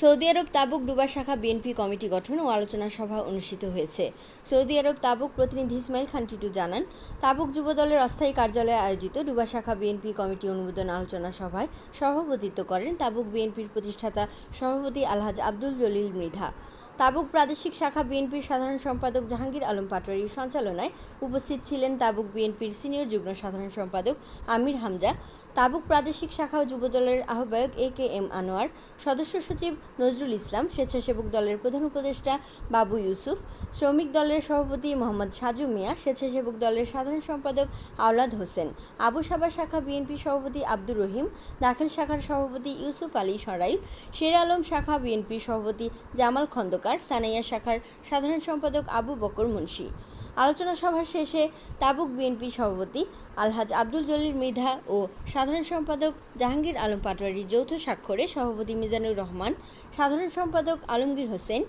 Saudi আরব তাবুক ডুবা শাখা BNP committee গঠন ও আলোচনা সভা অনুষ্ঠিত হয়েছে। সৌদি আরব তাবুক প্রতিনিধি ইসমাইল খান টিটু জানান, তাবুক যুবদলের অস্থায়ী কার্যালয়ে আয়োজিত ডুবা শাখা বিএনপি কমিটি অনুমোদন আলোচনা সভায় সভাপতিত্ব করেন তাবুক বিএনপির প্রতিষ্ঠাতা সভাপতি আলহাজ আব্দুল জলিল মৃধা। তাবুক প্রাদেশিক শাখা বিএনপির সাধারণ সম্পাদক জাহাঙ্গীর আলম পাটোয়ারির সঞ্চালনায় উপস্থিত ছিলেন তাবুক বিএনপির সিনিয়র যুগ্ম সাধারণ সম্পাদক আমির হামজা, তাবুক প্রাদেশিক শাখা যুবদলের আহ্বায়ক এ কে এম আনোয়ার, সদস্য সচিব নজরুল ইসলাম, স্বেচ্ছাসেবক দলের প্রধান উপদেষ্টা বাবু ইউসুফ, শ্রমিক দলের সভাপতি মোহাম্মদ সাজু মিয়া, স্বেচ্ছাসেবক দলের সাধারণ সম্পাদক আওলাদ হোসেন, আবু সাবার শাখা বিএনপি সভাপতি আব্দুর রহিম, দাখিল শাখার সভাপতি ইউসুফ আলী সরাইল, শের আলম শাখা বিএনপি সভাপতি জামাল খন্দকার সানাইয়া শাখার সাধারণ সম্পাদক আবু বকর মুন্সি। আলোচনা সভা শেষে তাবুক বিএনপি সভাপতি আলহাজ আব্দুল জলিল মৃধা ও সাধারণ সম্পাদক জাহাঙ্গীর আলম পাটোয়ারির যৌথ স্বাক্ষরে সভাপতি মিজানুর রহমান, সাধারণ সম্পাদক আলমগীর হোসেন,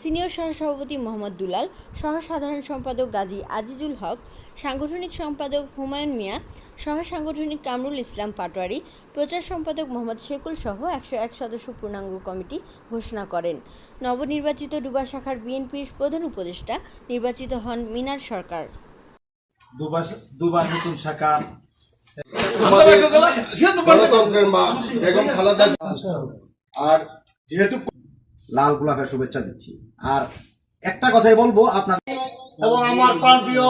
সিনিয়র সহসভাপতি মোহাম্মদ দুলাল সহ সাধারণ সম্পাদক গাজী আজিজুল হক, সাংগঠনিক সম্পাদক হুমায়ুন মিয়া সহ সাংগঠনিক কামরুল ইসলাম পাটোয়ারি, প্রচার সম্পাদক মোহাম্মদ শেকুল সহ একশো এক সদস্য পূর্ণাঙ্গ কমিটি ঘোষণা করেন। নবনির্বাচিত ডুবা শাখার বিএনপির প্রধান উপদেষ্টা নির্বাচিত হন মিনার সরকার। দুবার দুবার নতুন শাখা গণতন্ত্রের মা বেগম খালেদা আর যেহেতু লাল গোলাপের শুভেচ্ছা দিচ্ছি আর একটা কথাই বলব আপনার এবং আমার প্রাণপ্রিয়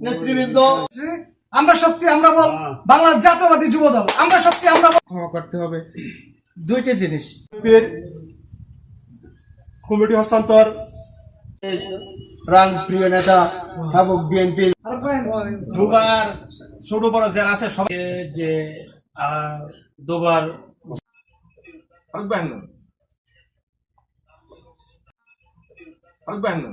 নেতৃবৃন্দ। আমরা শক্তি আমরা বল বাংলা জাতীয়বাদী যুব দল আমরা শক্তি আমরা ক্ষমা করতে হবে। দুইটা জিনিস। কমিটি হস্তান্তর। প্রাণ প্রিয় নেতা থাকুক বিএনপি। দুবার ছোট বড় যারা আছে সব যে আহ, দুবার আরেক বাহান্ন আরেক বাহান্ন